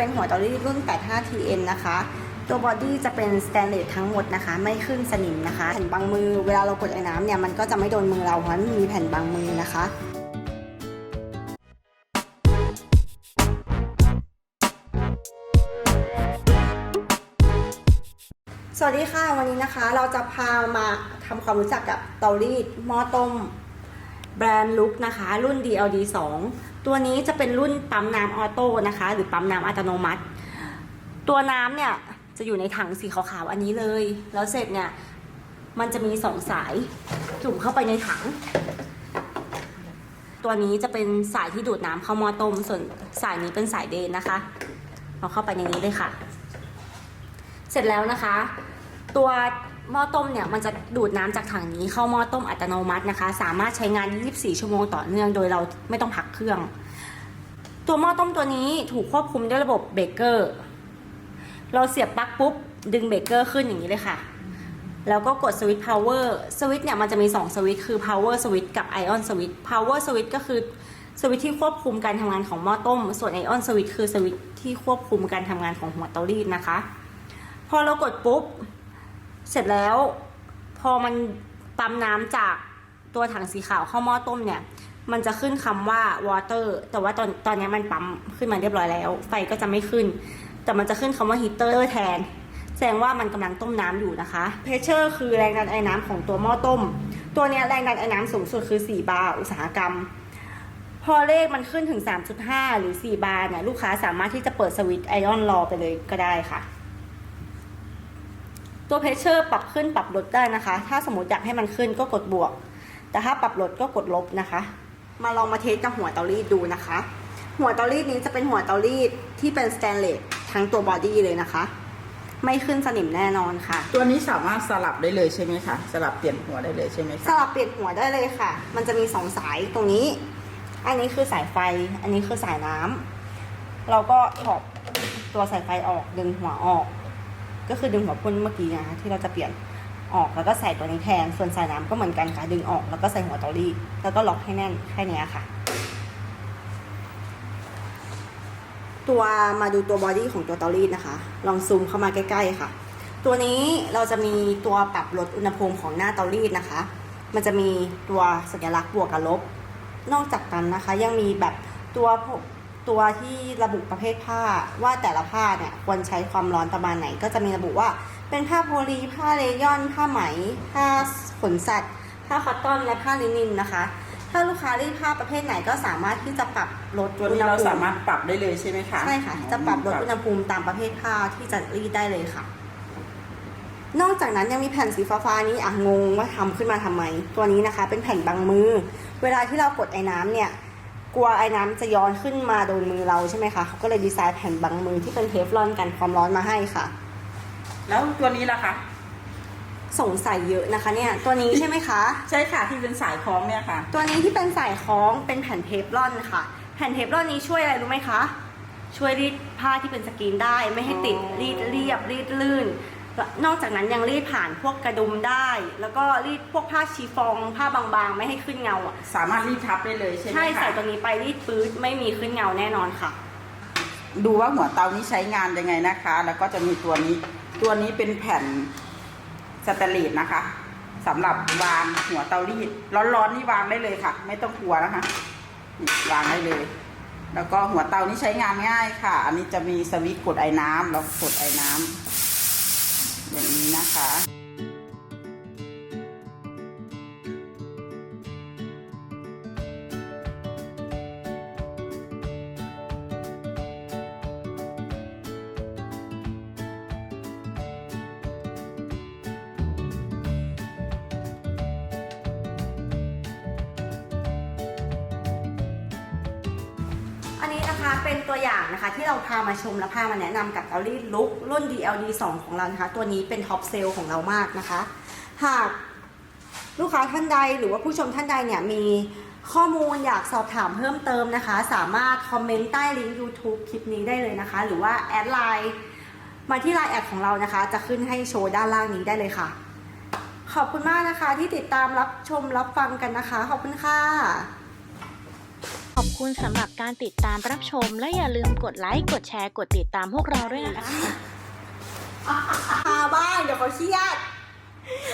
เป็นหัวเตารีดรุ่น 85TN นะคะ ตัวบอดี้จะเป็นสแตนเลสทั้งหมดนะคะ ไม่ขึ้นสนิมนะคะ แผ่นบังมือเวลาเรากดไอ้น้ำเนี่ย มันก็จะไม่โดนมือเราเพราะมันมีแผ่นบังมือนะคะสวัสดีค่ะวันนี้นะคะเราจะพามาทำความรู้จักกับเตารีดหม้อต้ม แบรนด์ลุกนะคะ รุ่น DLD 2 ตัวนี้จะเป็นรุ่นปั๊มน้ำออโต้นะคะ หรือปั๊มน้ำอัตโนมัติ ตัวน้ำเนี่ยจะอยู่ในถังสีขาวๆอันนี้เลย แล้วเสร็จเนี่ยมันจะมีสองสายจุ่มเข้าไปในถัง ตัวนี้จะเป็นสายที่ดูดน้ำเข้าหม้อต้ม ส่วนสายนี้เป็นสายเดนนะคะ เอาเข้าไปในนี้เลยค่ะ เสร็จแล้วนะคะ ตัว หม้อต้มเนี่ยมันจะดูดน้ำจากถังนี้เข้าหม้อต้มอัตโนมัตินะคะ สามารถใช้งาน 24 ชั่วโมงต่อเนื่องโดยเราไม่ต้องพักเครื่อง ตัวหม้อต้มตัวนี้ถูกควบคุมด้วยระบบเบรกเกอร์ เราเสียบปลั๊กปุ๊บ ดึงเบรกเกอร์ขึ้นอย่างนี้เลยค่ะ แล้วก็กดสวิตช์ power สวิตช์เนี่ยมันจะมี 2 สวิตช์คือ power switch กับ ion switch power switch ก็คือสวิตช์ที่ควบคุมการทำงานของหม้อต้ม ส่วน ion switch คือสวิตช์ที่ควบคุมการทำงานของหัวเตารีดนะคะ พอเรากดปุ๊บ เสร็จแล้ว พอมันปั๊มน้ำจากตัวถังสีขาวเข้าหม้อต้มเนี่ย มันจะขึ้นคำว่า water แต่ว่าตอนตอนนี้มันปั๊มขึ้นมาเรียบร้อยแล้ว ไฟก็จะไม่ขึ้น แต่มันจะขึ้นคำว่า heater แทน แสดงว่ามันกำลังต้มน้ำอยู่นะคะ pressure คือแรงดันไอ้น้ำของตัวหม้อต้ม ตัวนี้แรงดันไอ้น้ำสูงสุดคือ 4 บาร์อุตสาหกรรม พอเลขมันขึ้นถึง 3.5 หรือ 4 บาร์เนี่ยลูกค้าสามารถที่จะเปิดสวิตช์ไอออนรอไปเลยก็ได้ค่ะ ตัวเพชเชอร์ปรับขึ้นปรับลดได้นะคะ ถ้าสมมติอยากให้มันขึ้นก็กดบวก แต่ถ้าปรับลดก็กดลบนะคะ มาลองมาเทสกับหัวเตารีดดูนะคะ หัวเตารีดนี้จะเป็นหัวเตารีดที่เป็นสแตนเลสทั้งตัวบอดี้เลยนะคะ ไม่ขึ้นสนิมแน่นอนค่ะ ตัวนี้สามารถสลับได้เลยใช่ไหมคะสลับเปลี่ยนหัวได้เลยใช่ไหมสคะลับเปลี่ยนหัวได้เลยค่ะ มันจะมีสองสายตรงนี้ อันนี้คือสายไฟ อันนี้คือสายน้ำ เราก็ถอดตัวสายไฟออกดึงหัวออก ก็คือดึงหัวพ่นเมื่อกี้นะคะที่เราจะเปลี่ยนออกแล้วก็ใส่ตัวนี้แทน ส่วนสายน้ำก็เหมือนกันค่ะดึงออกแล้วก็ใส่หัวตารีดแล้วก็ล็อกให้แน่นแค่นี้ค่ะ ตัวมาดูตัวบอดี้ของตัวตารีดนะคะ ลองซูมเข้ามาใกล้ ๆ ค่ะ ตัวนี้เราจะมีตัวปรับลดอุณหภูมิของหน้าตารีดนะคะ มันจะมีตัวสัญลักษณ์บวกกับลบ นอกจากนั้นนะคะ ยังมีแบบตัว ตัวที่ระบุประเภทผ้าว่าแต่ละผ้าเนี่ยควรใช้ความร้อนประมาณไหน ก็จะมีระบุว่าเป็นผ้าโพลีผ้าเลยอน ผ้าไหม ผ้าขนสัตว์ ผ้าคอตตอนและผ้าลินินนะคะ ถ้าลูกค้ารีดผ้าประเภทไหนก็สามารถที่จะปรับลดตัวนี้เราสามารถปรับได้เลยใช่ไหมคะใช่ค่ะจะปรับลดอุณหภูมิตามประเภทผ้าที่จะรีดได้เลยค่ะ นอกจากนั้นยังมีแผ่นสีฟ้าๆนี้อะงงว่าทำขึ้นมาทำไม ตัวนี้นะคะ เป็นแผ่นบังมือ เวลาที่เรากดไอ้น้ำเนี่ย กลัวไอ้น้ำจะย้อนขึ้นมาโดนมือเราใช่ไหมคะเขาก็เลยดีไซน์แผ่นบังมือที่เป็นเทฟลอนกันความร้อนมาให้ค่ะ แล้วตัวนี้ล่ะคะสงสัยเยอะนะคะเนี่ย ตัวนี้ใช่ไหมคะ ใช่ค่ะที่เป็นสายคล้องเนี่ยค่ะ ตัวนี้ที่เป็นสายคล้องเป็นแผ่นเทฟลอนค่ะ แผ่นเทฟลอนนี้ช่วยอะไรรู้ไหมคะ ช่วยรีดผ้าที่เป็นสกรีนได้ ไม่ให้ติดรีดเรียบรีดลื่น นอกจากนั้นยังรีดผ่านพวกกระดุมได้ แล้วก็รีดพวกผ้าชีฟอง ผ้าบางๆ ไม่ให้ขึ้นเงาอะสามารถรีดทับได้เลยใช่ไหมคะใช่ใส่ตัวนี้ไปรีดปื๊ดไม่มีขึ้นเงาแน่นอนค่ะ ดูว่าหัวเตานี้ใช้งานยังไงนะคะ แล้วก็จะมีตัวนี้ ตัวนี้เป็นแผ่นสแตนเลสนะคะสำหรับวางหัวเตารีดร้อนๆนี่วางได้เลยค่ะ ไม่ต้องกลัวนะคะนี่วางได้เลย แล้วก็หัวเตานี้ใช้งานง่ายค่ะ อันนี้จะมีสวิตช์กดไอ้น้ำเรากดไอ้น้ำ อย่างนี้นะคะ นะคะเป็นตัวอย่างนะคะ ที่เราพามาชมและพามาแนะนำกับเตารีดลุกรุ่น DLD 2 ของเรานะคะ ตัวนี้เป็นท็อปเซลล์ของเรามากนะคะ หากลูกค้าท่านใดหรือว่าผู้ชมท่านใดเนี่ยมีข้อมูลอยากสอบถามเพิ่มเติมนะคะ สามารถคอมเมนต์ใต้ลิงก์ YouTube คลิปนี้ได้เลยนะคะ หรือว่าแอดไลน์มาที่ไลน์แอดของเรานะคะ จะขึ้นให้โชว์ด้านล่างนี้ได้เลยค่ะ ขอบคุณมากนะคะที่ติดตามรับชมรับฟังกันนะคะ ขอบคุณค่ะ อบคุณสำหรับการติดตามรับชม และอย่าลืมกดไลค์ กดแชร์ กดติดตามพวกเราด้วยนะคะ พาบ้านเดี๋ยวเขาเครียด